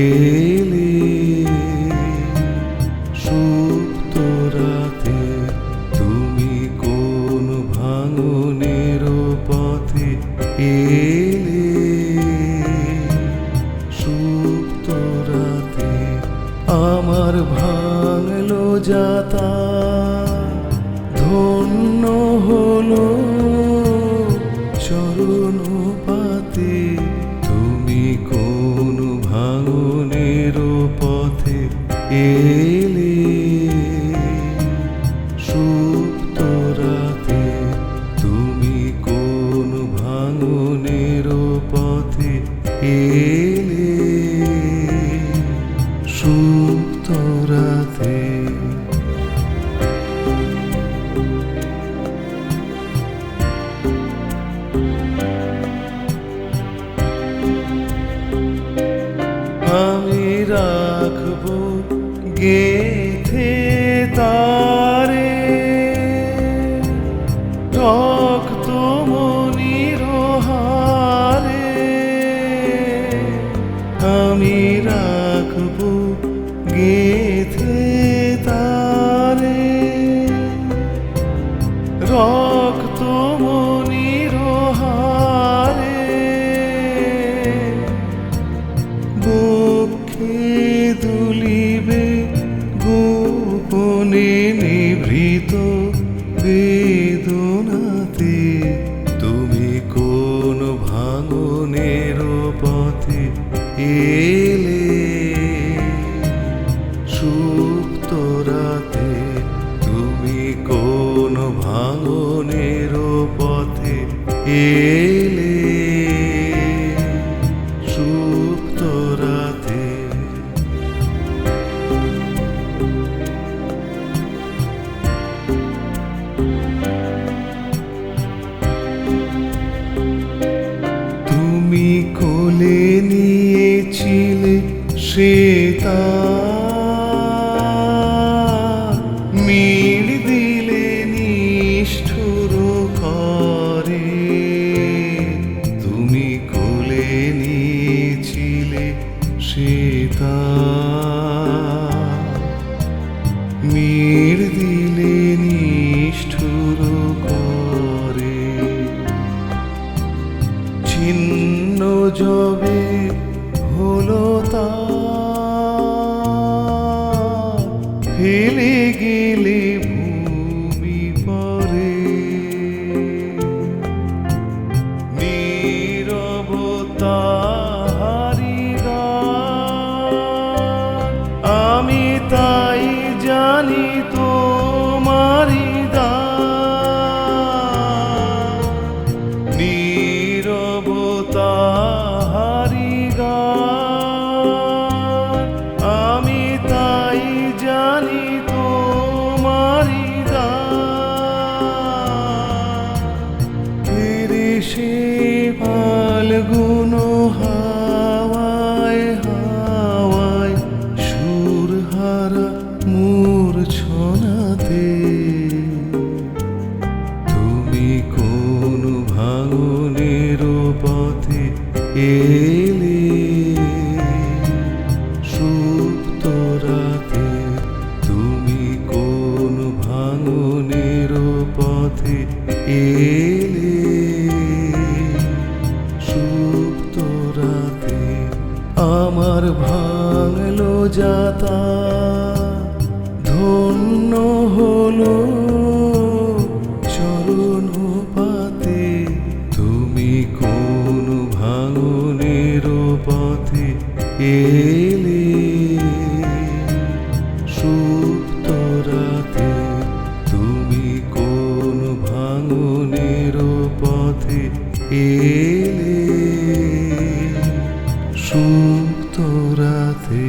এলে সুপ্ত রাতে তুমি কোন ভাঙনের পথে এলে সুপ্ত রাতে আমার ভাঙলো যাতা ধন্য হলো এলে সুপ্ত রাতে। আমি রাখব গেথে তারে door. এলে তুমি কোলে নিয়েছিলে শ্বেতা ছিন্ন জবে হলো তা। ফেলে গেলে ফাল্গুন হাওয়ায় হাওয়ায় সুর হারা মূর্ছনাতে। তুমি কোন ভাঙনের পথে এলে? সুপ্ত রাতে তুমি কোন ভাঙনের পথে এলে? আমার ভাঙলো যাতা, ধন্য হলো চরণ পাতে। তুমি কোন ভাঙনের পথে এলে? সুপ্ত রাতে তুমি কোন ভাঙনের পথে এলে? রাতে